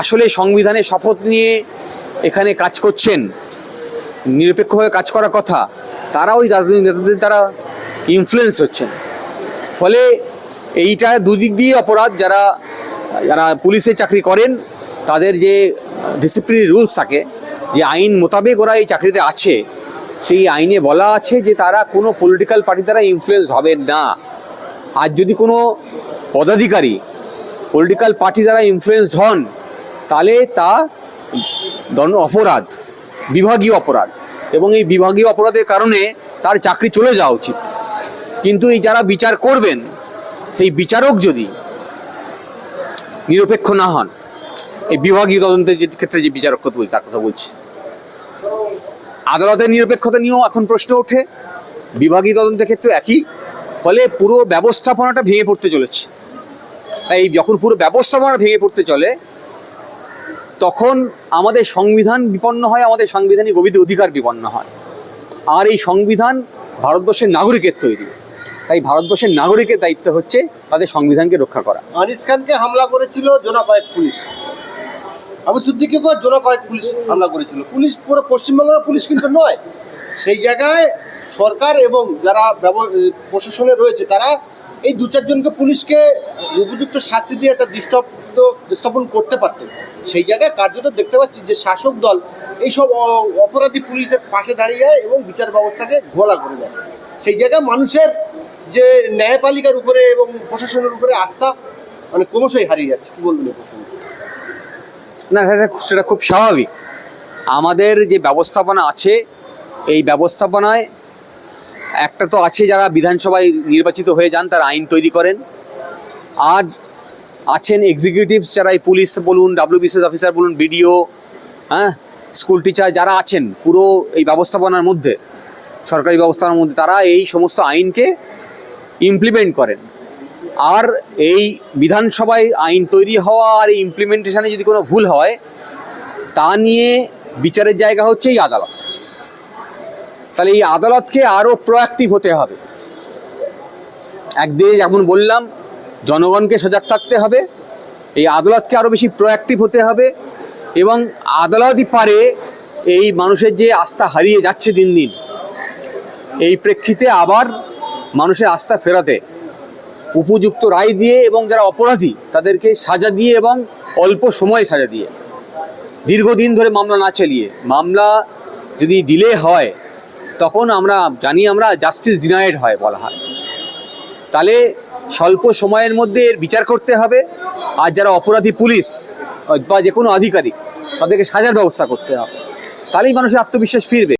আসলে সংবিধানে শপথ নিয়ে এখানে কাজ করছেন, নিরপেক্ষভাবে কাজ করার কথা, তারা ওই রাজনৈতিক নেতাদের দ্বারা ইনফ্লুয়েন্স হচ্ছেন। ফলে এইটা দুদিক দিয়ে অপরাধ, যারা যারা পুলিশে চাকরি করেন, তাদের যে ডিসিপ্লিনারি রুলস থাকে, যে আইন মোতাবেক ওরা এই চাকরিতে আছে, সেই আইনে বলা আছে যে তারা কোনো পলিটিক্যাল পার্টি দ্বারা ইনফ্লুয়েন্স হবে না। আর যদি কোনো পদাধিকারী পলিটিক্যাল পার্টি দ্বারা ইনফ্লুয়েন্সড হন তাহলে তা দণ্ড অপরাধ, বিভাগীয় অপরাধ। এবং এই বিভাগীয় অপরাধের কারণে তার চাকরি চলে যাওয়া উচিত। কিন্তু এই যারা বিচার করবেন, সেই বিচারক যদি নিরপেক্ষ না হন, এই বিভাগীয় তদন্তের যে ক্ষেত্রে যে বিচারক বলছি তার কথা বলছি। আদালতের নিরপেক্ষতা নিয়েও এখন প্রশ্ন ওঠে। বিভাগীয় তদন্তের ক্ষেত্রে একই। ফলে পুরো ব্যবস্থাপনাটা ভেঙে পড়তে চলেছে। এই যখন পুরো ব্যবস্থাপনা ভেঙে পড়তে চলে তখন আমাদের সংবিধান বিপন্ন হয়, আমাদের সাংবিধানিক অভিধি অধিকার বিপন্ন হয়। আর এই সংবিধান ভারতবর্ষের নাগরিকের তৈরি। তাই ভারতবর্ষের নাগরিকের দায়িত্ব হচ্ছে তাদের সংবিধানকে রক্ষা করা। আনিস খানকে হামলা করেছিল জোনা কয়েক পুলিশ। আবু সিদ্দিককে জোনা কয়েক পুলিশ হামলা করেছিল। পুলিশ পুরো পশ্চিমবঙ্গের পুলিশ কিন্তু নয়। সেই জায়গায় সরকার এবং যারা প্রশাসনে রয়েছে তারা এই দু চারজনকে পুলিশকে উপযুক্ত শাস্তি দিয়ে একটা দৃষ্টব্দ স্থাপন করতে পারত। সেই জায়গায় কার্যত দেখতে পাচ্ছি যে শাসক দল এইসব অপরাধী পুলিশদের পাশে দাঁড়িয়ে যায় এবং বিচার ব্যবস্থাকে ঘোলা করে দেয়। সেই জায়গায় মানুষের যে ন্যায়পালিকার উপরে এবং প্রশাসনের উপরে আস্থা মানে ক্রমশই হারিয়ে যাচ্ছে। কি বলবেন? না সেটা খুব স্বাভাবিক। আমাদের যে ব্যবস্থাপনা আছে, এই ব্যবস্থাপনায় একটা তো আছে যারা বিধানসভায় নির্বাচিত হয়ে যান, তারা আইন তৈরি করেন। আর আছেন এক্সিকিউটিভস যারা এই পুলিশ বলুন ডাব্লিউবিসিএস অফিসার বলুন বিডিও হ্যাঁ স্কুল টিচার যারা আছেন, পুরো এই ব্যবস্থাপনার মধ্যে, সরকারি ব্যবস্থাপনার মধ্যে, তারা এই সমস্ত আইনকে ইমপ্লিমেন্ট করেন। আর এই বিধানসভায় আইন তৈরি হওয়া আর এই ইমপ্লিমেন্টেশনে যদি কোনো ভুল হয়, তা নিয়ে বিচারের জায়গা হচ্ছে এই আদালত। তাহলে এই আদালতকে আরও প্রোয়াক্টিভ হতে হবে। একদিকে যেমন বললাম, জনগণকে সজাগ থাকতে হবে, এই আদালতকে আরও বেশি প্রোয়াক্টিভ হতে হবে এবং আদালতই পারে এই মানুষের যে আস্থা হারিয়ে যাচ্ছে দিন দিন, এই প্রেক্ষিতে আবার মানুষের আস্থা ফেরাতে, উপযুক্ত রায় দিয়ে এবং যারা অপরাধী তাদেরকে সাজা দিয়ে এবং অল্প সময়ে সাজা দিয়ে, দীর্ঘদিন ধরে মামলা না চালিয়ে, মামলা যদি ডিলে হয় তখন আমরা জানি আমরা জাস্টিস ডিনায়েড হয় বলা হয়। তাহলে স্বল্প সময়ের মধ্যে এর বিচার করতে হবে, আর যারা অপরাধী পুলিশ, বা যে কোনো আধিকারিক, তাদেরকে সাজার ব্যবস্থা করতে হবে। তাহলেই মানুষের আত্মবিশ্বাস ফিরবে।